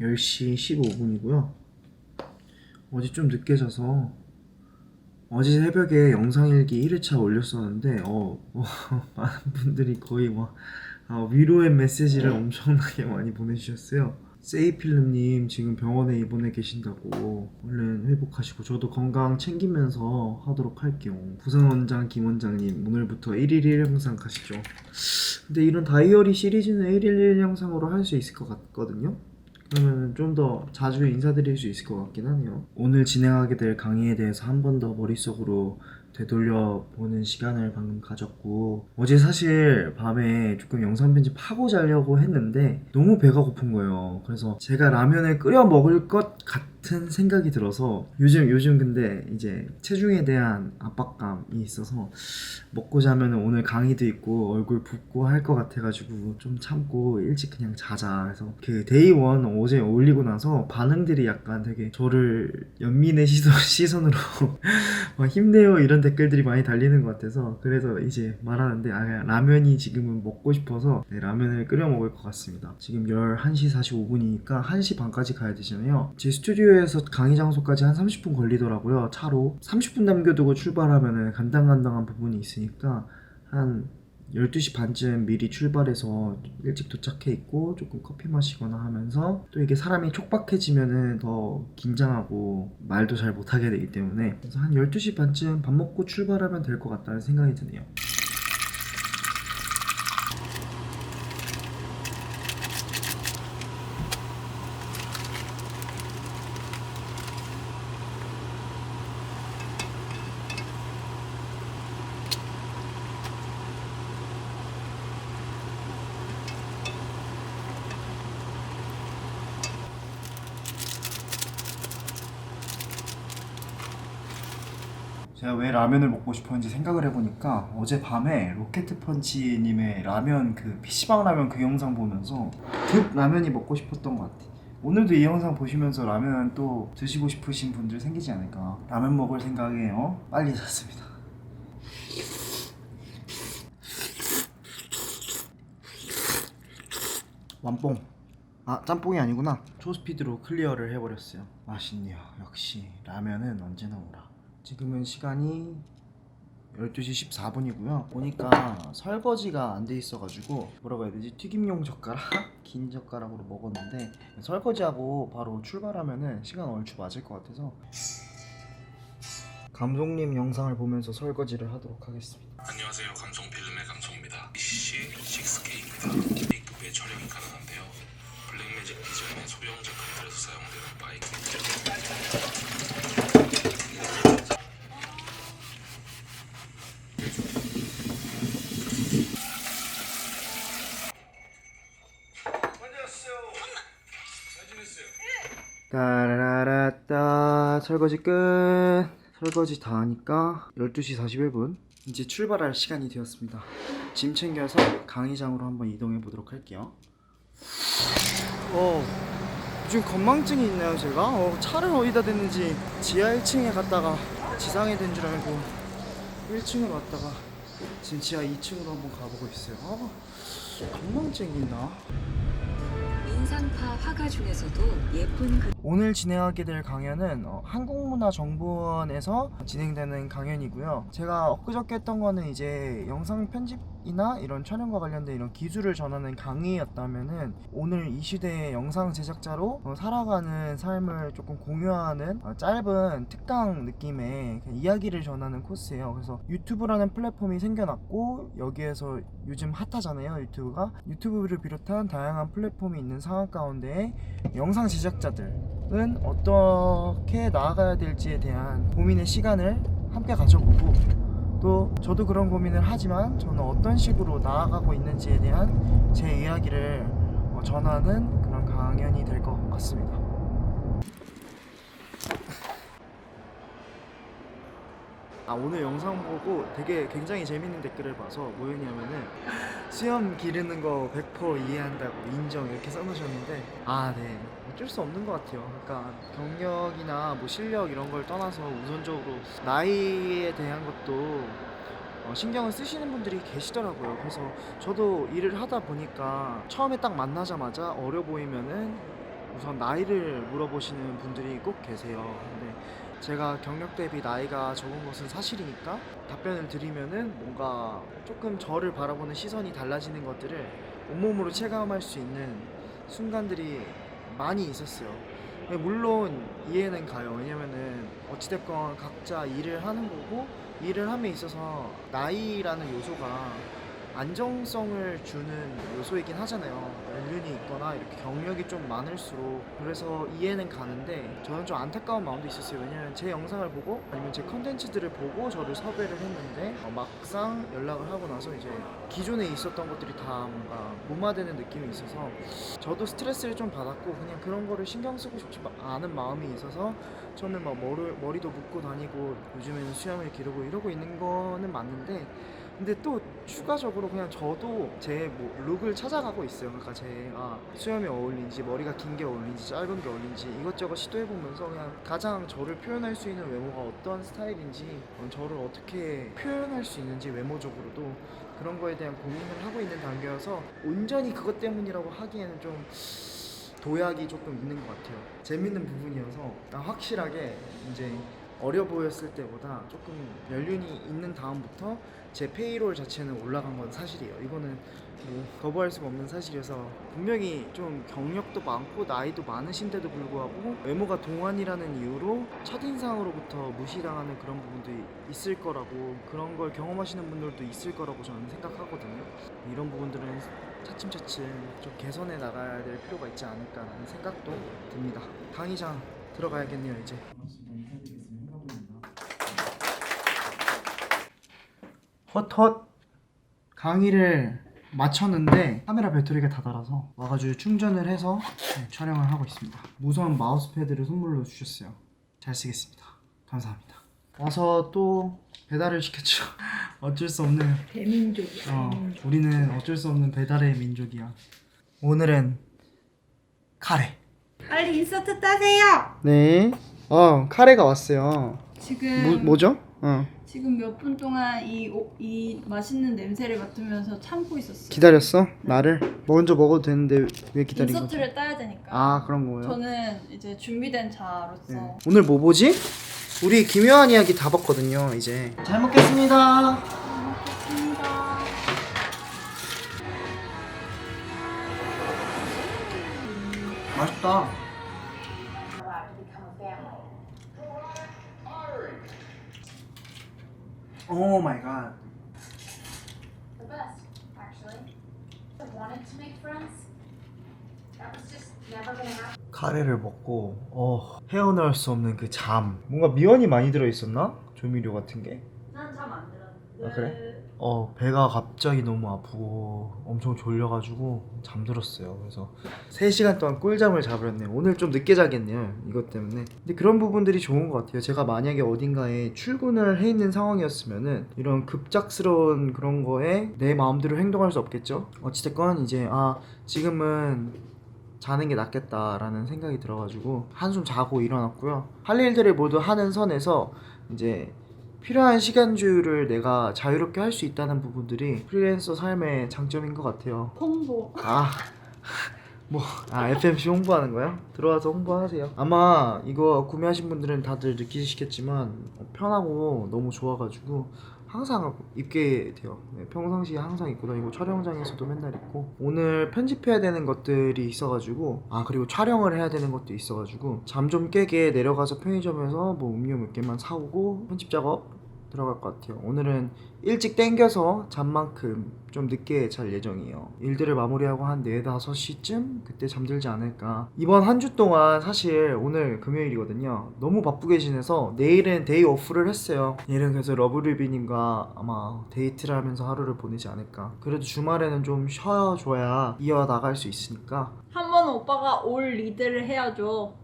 10시 15분이고요. 어제 좀 늦게 자서 어제 새벽에 영상일기 1회차 올렸었는데 어, 어, 많은 분들이 거의 막 아, 위로의 메시지를 엄청나게 많이 보내주셨어요. 세이필름님 지금 병원에 입원해 계신다고 얼른 회복하시고 저도 건강 챙기면서 하도록 할게요. 부산원장 김원장님 오늘부터 1일 1 영상 가시죠. 근데 이런 다이어리 시리즈는 1일 1 영상으로 할 수 있을 것 같거든요. 그러면 좀 더 자주 인사드릴 수 있을 것 같긴 하네요. 오늘 진행하게 될 강의에 대해서 한 번 더 머릿속으로 되돌려 보는 시간을 방금 가졌고 어제 사실 밤에 조금 영상 편집하고 자려고 했는데 너무 배가 고픈 거예요. 그래서 제가 라면을 끓여 먹을 것 같은 생각이 들어서 요즘 요즘 근데 이제 체중에 대한 압박감이 있어서 먹고 자면 오늘 강의도 있고 얼굴 붓고 할 것 같아가지고 좀 참고 일찍 그냥 자자 해서 그 데이 원 어제 올리고 나서 반응들이 약간 되게 저를 연민의 시선, 시선으로 막 힘내요 이런 댓글들이 많이 달리는 것 같아서 그래서 이제 말하는데 아 라면이 지금은 먹고 싶어서 네, 라면을 끓여 먹을 것 같습니다. 지금 11시 45분이니까 1시 반까지 가야 되잖아요. 제 스튜디오에서 강의 장소까지 한 30분 걸리더라고요. 차로 30분 남겨두고 출발하면은 간당간당한 부분이 있으니까 한 12시 반쯤 미리 출발해서 일찍 도착해 있고 조금 커피 마시거나 하면서 또 이게 사람이 촉박해지면은 더 긴장하고 말도 잘 못하게 되기 때문에 그래서 한 12시 반쯤 밥 먹고 출발하면 될 것 같다는 생각이 드네요. 제가 왜 라면을 먹고 싶었는지 생각을 해보니까 어젯밤에 로켓펀치님의 라면 그 PC방 라면 그 영상 보면서 급 라면이 먹고 싶었던 것 같아. 오늘도 이 영상 보시면서 라면 또 드시고 싶으신 분들 생기지 않을까. 라면 먹을 생각에 어? 빨리 샀습니다. 완뽕. 아 짬뽕이 아니구나. 초스피드로 클리어를 해버렸어요. 맛있네요. 역시 라면은 언제나 오라. 지금은 시간이 12시 14분이고요. 보니까 설거지가 안 돼 있어가지고 뭐라고 해야 되지? 튀김용 젓가락? 긴 젓가락으로 먹었는데 설거지하고 바로 출발하면은 시간 얼추 맞을 것 같아서 감독님 영상을 보면서 설거지를 하도록 하겠습니다. 안녕하세요. 감성 필름 설거지 끝 설거지 다 하니까 12시 41분 이제 출발할 시간이 되었습니다 짐 챙겨서 강의장으로 한번 이동해 보도록 할게요 어 요즘 건망증이 있나요 제가? 어, 차를 어디다 댔는지 지하 1층에 갔다가 지상에 된 줄 알고 1층으로 왔다가 지금 지하 2층으로 한번 가보고 있어요 어, 건망증이 있나? 인상파 화가 중에서도 예쁜 그 오늘 진행하게 될 강연은 어, 한국문화정보원에서 진행되는 강연이고요. 제가 엊그저께 했던 거는 이제 영상 편집 이나 이런 촬영과 관련된 이런 기술을 전하는 강의였다면은 오늘 이 시대의 영상 제작자로 어, 살아가는 삶을 조금 공유하는 어, 짧은 특강 느낌의 이야기를 전하는 코스예요. 그래서 유튜브라는 플랫폼이 생겨났고 여기에서 요즘 핫하잖아요 유튜브가 유튜브를 비롯한 다양한 플랫폼이 있는 상황 가운데 영상 제작자들은 어떻게 나아가야 될지에 대한 고민의 시간을 함께 가져보고 또 저도 그런 고민을 하지만 저는 어떤 식으로 나아가고 있는지에 대한 제 이야기를 어, 전하는 그런 강연이 될 것 같습니다. 아 오늘 영상 보고 되게 굉장히 재밌는 댓글을 봐서 뭐였냐면은 수염 기르는 거 100% 이해한다고 인정 이렇게 써놓으셨는데 아 네. 어쩔 수 없는 것 같아요. 그러니까 경력이나 뭐 실력 이런 걸 떠나서 우선적으로 나이에 대한 것도 어, 신경을 쓰시는 분들이 계시더라고요. 그래서 저도 일을 하다 보니까 처음에 딱 만나자마자 어려 보이면은 우선 나이를 물어보시는 분들이 꼭 계세요. 근데 제가 경력 대비 나이가 적은 것은 사실이니까 답변을 드리면은 뭔가 조금 저를 바라보는 시선이 달라지는 것들을 온몸으로 체감할 수 있는 순간들이 많이 있었어요. 근데 물론 이해는 가요. 왜냐면은 어찌됐건 각자 일을 하는 거고 일을 함에 있어서 나이라는 요소가 안정성을 주는 요소이긴 하잖아요. 연륜이 있거나 이렇게 경력이 좀 많을수록 그래서 이해는 가는데 저는 좀 안타까운 마음도 있었어요. 왜냐면 제 영상을 보고 아니면 제 컨텐츠들을 보고 저를 섭외를 했는데 어, 막상 연락을 하고 나서 이제 기존에 있었던 것들이 다 뭔가 무마되는 느낌이 있어서 저도 스트레스를 좀 받았고 그냥 그런 거를 신경 쓰고 싶지 않은 마음이 있어서 저는 막 머리, 머리도 묶고 다니고 요즘에는 수염을 기르고 이러고 있는 거는 맞는데 근데 또 추가적으로 그냥 저도 제 뭐 룩을 찾아가고 있어요. 그러니까 제가 수염이 어울린지 머리가 긴 게 어울린지 짧은 게 어울린지 이것저것 시도해 보면서 그냥 가장 저를 표현할 수 있는 외모가 어떤 스타일인지 어, 저를 어떻게 표현할 수 있는지 외모적으로도 그런 거에 대한 고민을 하고 있는 단계여서 온전히 그것 때문이라고 하기에는 좀 도약이 조금 있는 것 같아요. 재밌는 부분이어서 확실하게 이제 어려 보였을 때보다 조금 연륜이 있는 다음부터 제 페이롤 자체는 올라간 건 사실이에요. 이거는 뭐 거부할 수가 없는 사실이어서 분명히 좀 경력도 많고 나이도 많으신데도 불구하고 외모가 동안이라는 이유로 첫인상으로부터 무시당하는 그런 부분도 있을 거라고 그런 걸 경험하시는 분들도 있을 거라고 저는 생각하거든요. 이런 부분들은 차츰차츰 좀 개선해 나가야 될 필요가 있지 않을까라는 생각도 듭니다. 강의장 들어가야겠네요 이제. 헛헛 강의를 마쳤는데 카메라 배터리가 다 닳아서 와가지고 충전을 해서 네, 촬영을 하고 있습니다. 무선 마우스 패드를 선물로 주셨어요. 잘 쓰겠습니다. 감사합니다. 와서 또 배달을 시켰죠. 어쩔 수 없는 대민족이야. 어, 대민족. 우리는 어쩔 수 없는 배달의 민족이야. 오늘은 카레. 빨리 인서트 따세요. 네. 어 카레가 왔어요. 지금 뭐죠? 어 지금 몇 분 동안 이, 오- 이 맛있는 냄새를 맡으면서 참고 있었어요. 기다렸어? 나를 먼저 먹어도 되는데 왜 기다린 거지? 인서트를 따야 되니까. 아 그런 거예요. 저는 이제 준비된 자로서 네. 오늘 뭐 보지? 우리 기묘한 이야기 다 봤거든요. 이제 잘 먹겠습니다. 먹겠습니다. 맛있다. 오 마이 갓. the best, actually. I wanted to make friends. That was just never gonna happen. 카레를 먹고 어 헤어나올 수 없는 그 잠. 뭔가 미원이 많이 들어 있었나? 조미료 같은 게. 난 잠 안 들었는데. 아, 그래? 어 배가 갑자기 너무 아프고 엄청 졸려가지고 잠들었어요. 그래서 3시간 동안 꿀잠을 자버렸네요. 오늘 좀 늦게 자겠네요. 이것 때문에. 근데 그런 부분들이 좋은 것 같아요. 제가 만약에 어딘가에 출근을 해 있는 상황이었으면은 이런 급작스러운 그런 거에 내 마음대로 행동할 수 없겠죠. 어찌됐건 이제 아 지금은 자는 게 낫겠다라는 생각이 들어가지고 한숨 자고 일어났고요. 할 일들을 모두 하는 선에서 이제 필요한 시간주를 내가 자유롭게 할 수 있다는 부분들이 프리랜서 삶의 장점인 것 같아요. 홍보. 아, 뭐, 아, FMC 홍보하는 거요? 들어와서 홍보하세요. 아마 이거 구매하신 분들은 다들 느끼시겠지만 편하고 너무 좋아가지고 항상 입게 돼요. 네, 평상시에 항상 입고 다니고 촬영장에서도 맨날 입고 오늘 편집해야 되는 것들이 있어가지고 아 그리고 촬영을 해야 되는 것도 있어가지고 잠 좀 깨게 내려가서 편의점에서 뭐 음료 몇 개만 사오고 편집 작업 들어갈 것 같아요. 오늘은 일찍 땡겨서 잠만큼 좀 늦게 잘 예정이에요. 일들을 마무리하고 한 4, 5시쯤 그때 잠들지 않을까. 이번 한 주 동안 사실 오늘 금요일이거든요. 너무 바쁘게 지내서 내일은 데이 오프를 했어요. 내일은 그래서 러브리비님과 아마 데이트를 하면서 하루를 보내지 않을까. 그래도 주말에는 좀 쉬어줘야 이어나갈 수 있으니까 한 번 오빠가 올 리드를 해야죠.